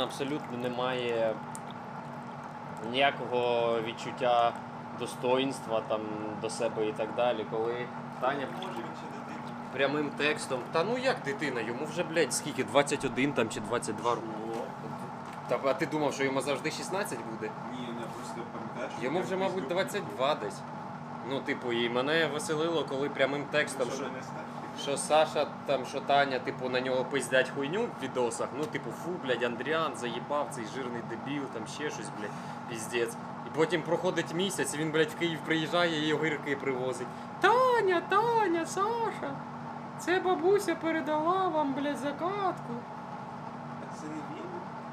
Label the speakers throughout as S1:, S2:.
S1: абсолютно немає ніякого відчуття достоїнства там до себе і так далі. Коли Таня прямим текстом. Та ну як дитина, йому вже, блядь, скільки? 21 там чи 22 роки. Та, а ти думав, що йому завжди 16 буде?
S2: Ні, не просто пам'ятаєш.
S1: Йому вже, мабуть, 22 десь. Ну, типу, і мене веселило, коли прямим текстом,
S2: Що не.
S1: Що Саша, там, що Таня, типу, на нього пиздять хуйню в відосах. Ну, типу, фу, блядь, Андріан заїбав цей жирний дебіл, там ще щось, блядь, піздець. І потім проходить місяць, і він, блядь, в Київ приїжджає і огірки привозить. Таня, Таня, Саша, це бабуся передала вам, блядь, закатку.
S2: Це не він?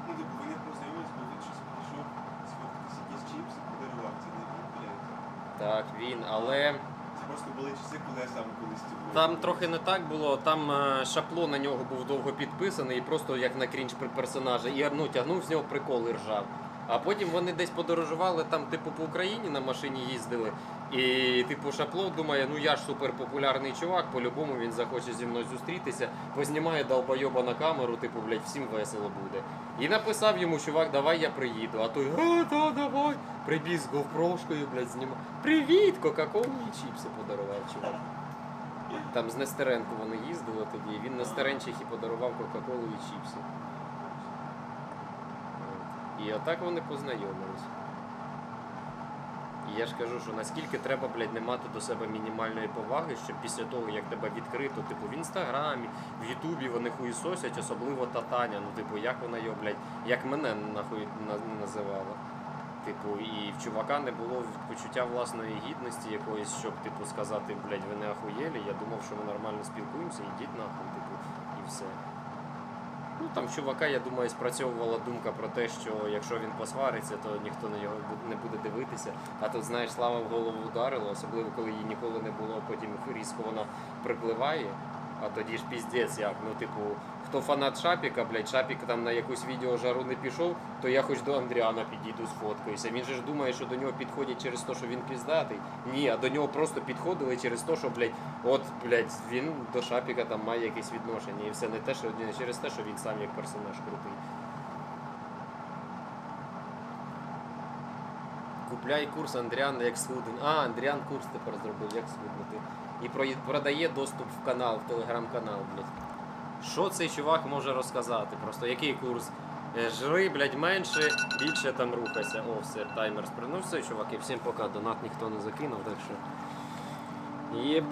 S2: Ну, типу, вони познайомились, бо він щось прийшов сфоткатися якісь чіпси, подарував. Це не він, блядь.
S1: Так, він, але.
S2: Просто були часи, коли я сам колись були.
S1: Там трохи не так було. Там е, шапло на нього був довго підписаний, і просто як на крінж при персонажа. І ну, тягнув з нього прикол і ржав. А потім вони десь подорожували там, типу, по Україні на машині їздили. І типу шапло думає, ну я ж суперпопулярний чувак, по-любому він захоче зі мною зустрітися, познімає долбойоба на камеру, типу, блядь, всім весело буде. І написав йому, чувак, давай я приїду. А той, а, да, давай. Прибіг з говпрошкою, блядь, знімав. Привіт, Кока-Колу і чіпси подарував, чувак. Там з Нестеренко вони їздили тоді, і він Нестеренчихі подарував Кока-Колу і чіпси. І отак вони познайомились. І я ж кажу, що наскільки треба, блядь, не мати до себе мінімальної поваги, щоб після того, як тебе відкрито, типу в інстаграмі, в Ютубі вони хуїсосять, особливо та Таня, ну типу, як вона його, блядь, як мене нахуй називала. Типу, і в чувака не було почуття власної гідності якоїсь, щоб типу сказати, блядь, ви не ахуєлі. Я думав, що ми нормально спілкуємося, ідіть нахуй, типу, і все. Ну там чувака, я думаю, спрацьовувала думка про те, що якщо він посвариться, то ніхто на нього не буде дивитися. А тут, знаєш, слава в голову ударила, особливо коли її ніколи не було, потім різко вона припливає. А тоді ж піздець як. Ну, типу, хто фанат Шапіка, блядь, Шапік там на якусь відеожару не пішов, то я хоч до Андріана підійду сфоткаюся. Він же ж думає, що до нього підходять через те, що він піздатий. Ні, а до нього просто підходили через те, що, блядь, от, блядь, він до Шапіка там має якесь відношення. І все не те, що не через те, що він сам як персонаж крутий. Купляй курс Андріан як схуден. А, Андріан курс тепер зробив, як схуднути. І продає доступ в канал, в телеграм-канал, блядь. Що цей чувак може розказати? Просто який курс? Е, Жри, блядь, менше, більше там рухайся. О, все, таймер спринувся, Ну чуваки, всім пока. Донат ніхто не закинув, так що. Єба.